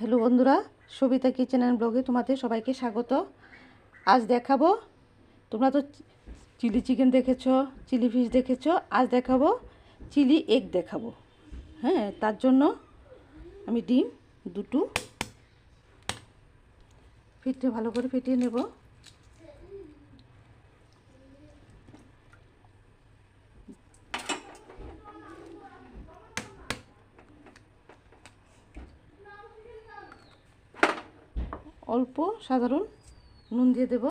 Hello বন্ধুরা, Sabita kitchen and ব্লগে তোমাদের সবাইকে স্বাগত। আজ দেখাবো, তোমরা তো চিলি চিকেন দেখেছ, চিলি ফিশ দেখেছ, আজ দেখাবো চিলি এগ দেখাবো। হ্যাঁ তার জন্য আমি ডিম দুটো ফিটে ভালো করে ফিটিয়ে নেব। অল্প সাধারণ নুন দিয়ে দেব।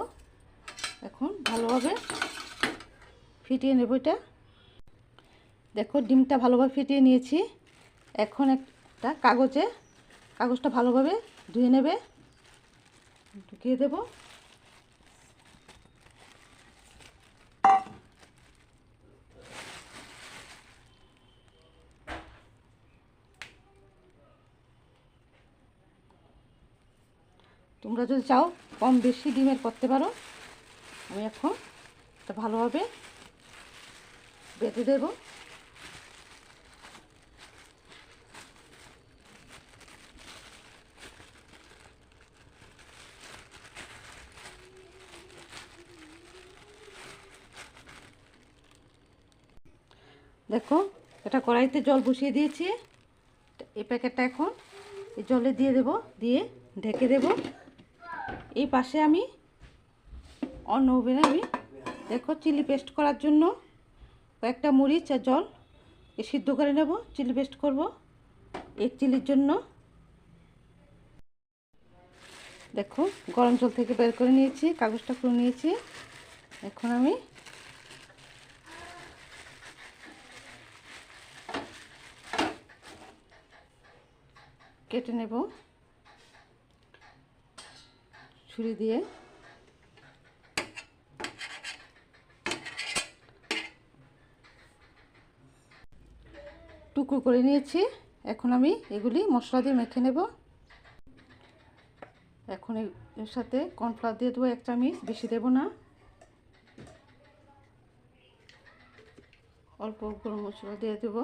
এখন ভালোভাবে ফিটিয়ে নেব এটা। দেখো, ডিমটা ভালোভাবে ফিটিয়ে নিয়েছি। এখন একটা কাগজে, কাগজটা ভালোভাবে ধুয়ে নেবে। ঢুকিয়ে দেব। তোমরা যদি চাও, কম বেশি ডিমের করতে পারো। আমি এখন এটা ভালোভাবে বেঁধে দেব। দেখো, এটা কড়াইতে জল বসিয়ে দিয়েছি। এই প্যাকেটটা এখন এই জলে দিয়ে দেব, দিয়ে ঢেকে দেব। এই পাশে আমি অন্য ওভেনে আমি, দেখো চিলি পেস্ট করার জন্য কয়েকটা মরিচ আর জল এ সিদ্ধ করে নেব, চিলি পেস্ট করব এক চিলির জন্য। দেখো গরম জল থেকে বের করে নিয়েছি, কাগজটা খুলে নিয়েছি। এখন আমি কেটে নেব। ছুরি দিয়ে। টুকরো করে নিয়েছি। এখন আমি এগুলি মশলা দিয়ে মেখে নেব। এখন এর সাথে কর্নফ্লাওয়ার দিয়ে দেবো এক চামচ, বেশি দেব না। অল্প গরম মশলা দিয়ে দেবো।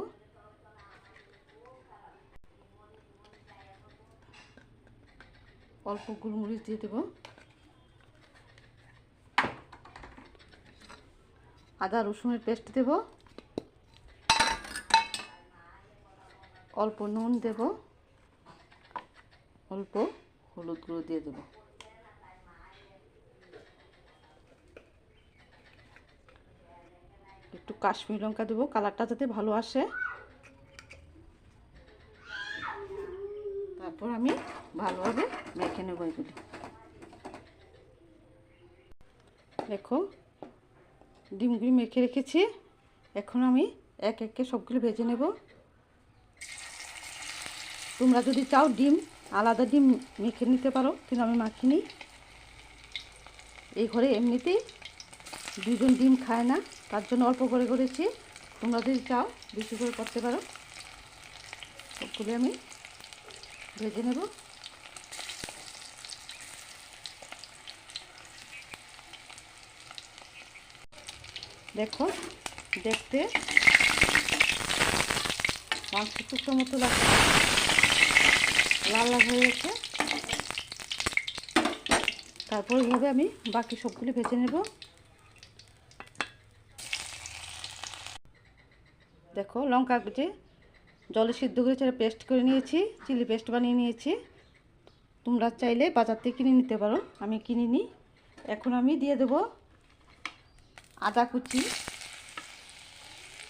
অল্প গোলমরিচ দিয়ে দেবো। আদা রসুনের পেস্ট দেব। অল্প নুন দেব। অল্প হলুদ গুঁড়ো দিয়ে দেব। একটু কাশ্মীর লঙ্কা দেবো, কালারটা যাতে ভালো আসে। তারপর আমি ভালোভাবে মেখে নেব এগুলি। দেখো ডিমগুলি মেখে রেখেছি। এখন আমি এক একে সবগুলো ভেজে নেব। তোমরা যদি চাও ডিম, আলাদা ডিম মেখে নিতে পারো, কিন্তু আমি মাখিনি। এই ঘরে এমনিতেই দুজন ডিম খায় না, তার জন্য অল্প করে করেছি। তোমরা যদি চাও, বেশি করে করতে পারো। সবগুলি আমি ভেজে নেব। দেখো, দেখতে মাংস টুকরো মতো লাগছে। লাল লাল হয়ে গেছে। তারপর এইভাবে আমি বাকি সবগুলি ভেজে নেব। দেখো, লঙ্কা যে জলে সিদ্ধ করে সেটা পেস্ট করে নিয়েছি, চিলি পেস্ট বানিয়ে নিয়েছি। তোমরা চাইলে বাজার থেকে কিনে নিতে পারো। আমি কিনে নিই এখন আমি দিয়ে দেব আদা কুচি,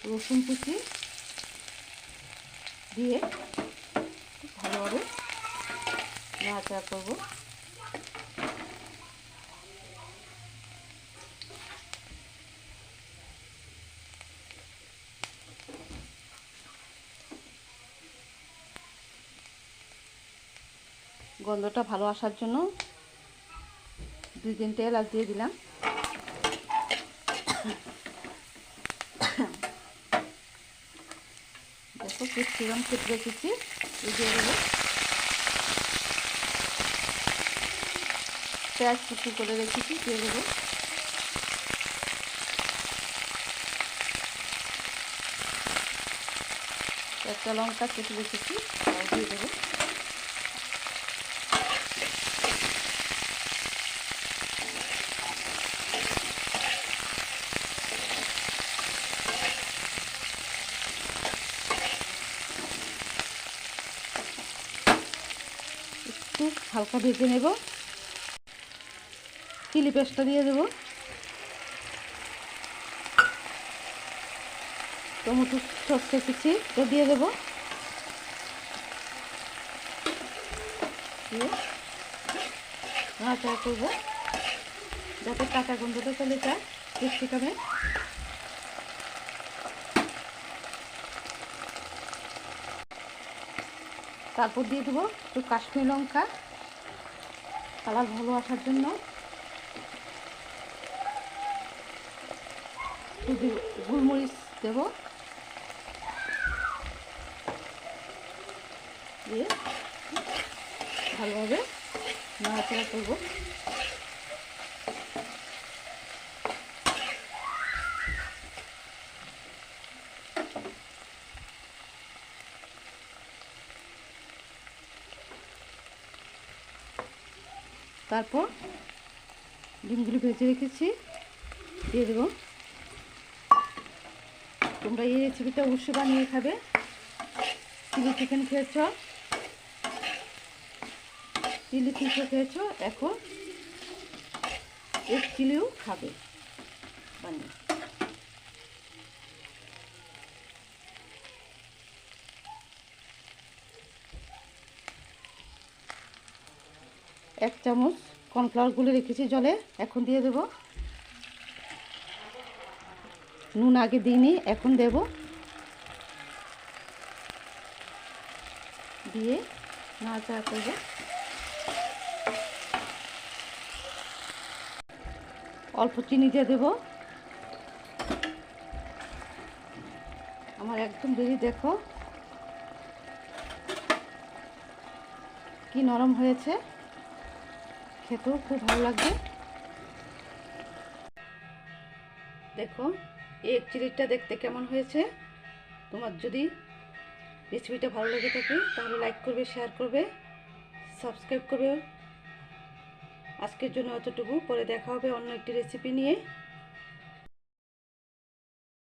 রসুন কুচি দিয়ে ভালোভাবে নাড়াচাড়া করব। গন্ধটা ভালো আসার জন্য দুই তিনটে এলাচ দিয়ে দিলাম। দেখো ক্যাপসিকাম কেটে রেখেছি দিয়ে দেবো। পেঁয়াজ কুচি করে রেখেছি, দিয়ে দেবো। একটা লঙ্কা কেটে রেখেছি দিয়ে দেবো। একটু হালকা ভেজে নেব। চিলি পেস্টটা দিয়ে দেব। টমেটো সস রেখেছি এটা দিয়ে দেবো। নাড়াচাড়া করব। যাতে কাঁচা গন্ধটা চলে যায় ক্যাপসিকামে তারপর দিয়ে দেবো একটু কাশ্মীর লঙ্কা। কালার ভালো আসার জন্য। গুলমরিচ দেব। দিয়ে ভালোভাবে নাড়াচাড়া করব। তারপর ডিমগুলো ভেজে রেখেছি, দিয়ে দেব। তোমরা এই রেসিপিটা অবশ্যই বানিয়ে খাবে। চিলি চিকেন খেয়েছ? চিলি ফিশও খেয়েছ? এখন এক চিলিও খাবে। বানিয়ে। এক চামচ কর্নফ্লাওয়ার গুলে রেখেছি জলে, এখন দিয়ে দেব। নুন আগে দিইনি, এখন দেব। দিয়ে নাড়াচাড়া করব। অল্প চিনি দিয়ে দেব। আমার একদম বেরি দেখো। কি নরম হয়েছে। খেতেও খুব ভালো লাগবে দেখো, এই চিলিটা দেখতে কেমন হয়েছে? তোমার যদি রেসিপিটা ভালো লেগে থাকে, তাহলে লাইক করবে শেয়ার করবে সাবস্ক্রাইব করবে। আজকের জন্য অতটুকু পরে দেখা হবে অন্য একটি রেসিপি নিয়ে।